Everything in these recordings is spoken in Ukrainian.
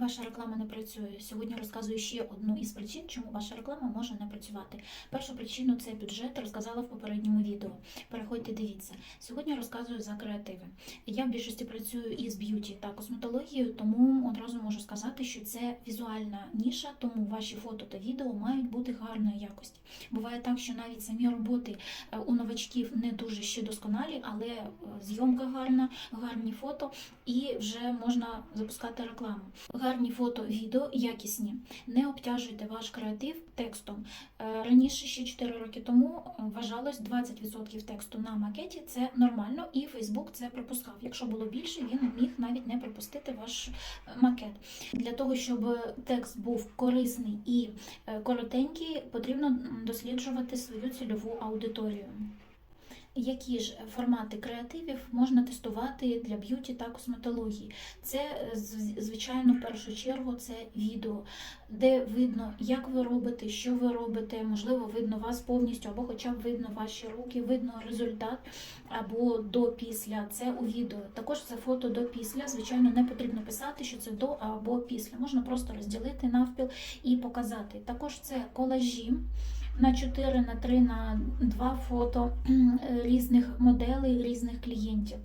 Ваша реклама не працює. Сьогодні розказую ще одну із причин, чому ваша реклама може не працювати. Першу причину це бюджет, розказала в попередньому відео. Переходьте, дивіться. Сьогодні розказую за креативи. Я в більшості працюю із б'юті та косметологією, тому одразу можу сказати, що це візуальна ніша, тому ваші фото та відео мають бути гарної якості. Буває так, що навіть самі роботи е, у новачків не дуже ще досконалі, але е, зйомка гарна, гарні фото і вже можна запускати рекламу. Гарні фото, відео якісні. Не обтяжуйте ваш креатив текстом. Е, Раніше, ще 4 роки тому, е, вважалось 20% тексту на макеті це нормально, і Фейсбук це пропускав. Якщо було більше, він міг навіть не пропустити ваш е, макет. Для того, щоб текст був корисний і коротенький, потрібно досліджувати свою цільову аудиторію. Які ж формати креативів можна тестувати для б'юті та косметології? Це, е, звичайно, в першу чергу це відео, де видно, як ви робите, що ви робите, можливо, видно вас повністю, або хоча б видно ваші руки, видно результат, або до-після. Це у відео. Також це фото до-після. Звичайно, не потрібно писати, що це до або після. Можна просто розділити навпіл і показати. Також це колажі на 4, на 3, на 2 фото е, різних моделей, різних клієнтів.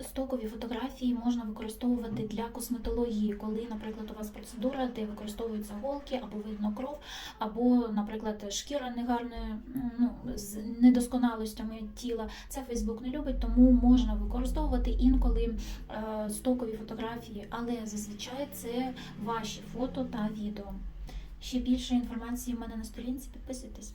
Стокові фотографії можна використовувати для косметології, коли, наприклад, у вас процедура, де використовуються голки, або видно кров, або, наприклад, шкіра негарною, ну, з недосконалостями тіла. Це Фейсбук не любить, тому можна використовувати інколи е, стокові фотографії, але зазвичай це ваші фото та відео. Ще більше інформації в мене на сторінці. Підписуйтесь.